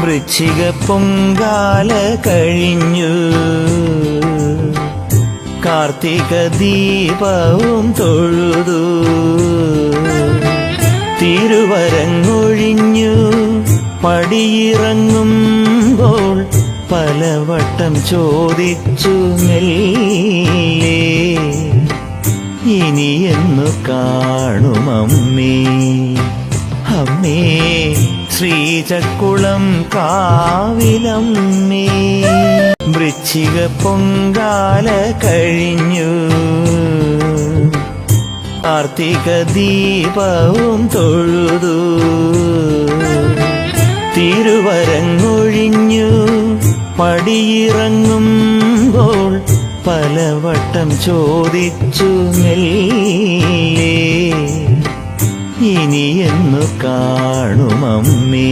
വൃശ്ചിക പൊങ്കാല കഴിഞ്ഞു. കാർത്തിക ദീപവും തൊഴുതു. തിരുവരങ്ങൊഴിഞ്ഞു പടിയിറങ്ങുമ്പോൾ പലവട്ടം ചോദിച്ചു മെല്ലെ ഇനിയെന്നു കാണുമമ്മേ അമ്മേ ശ്രീചക്കുളം കാവിലം മേ വൃശ്ചിക പൊങ്കാല കഴിഞ്ഞു. കാർത്തിക ദീപവും തൊഴുതു. തിരുവരങ്ങൊഴിഞ്ഞു പടിയിറങ്ങുമ്പോൾ പലവട്ടം ചോദിച്ചു മെല്ലെ ഇനി എന്നു കാണുമമ്മേ.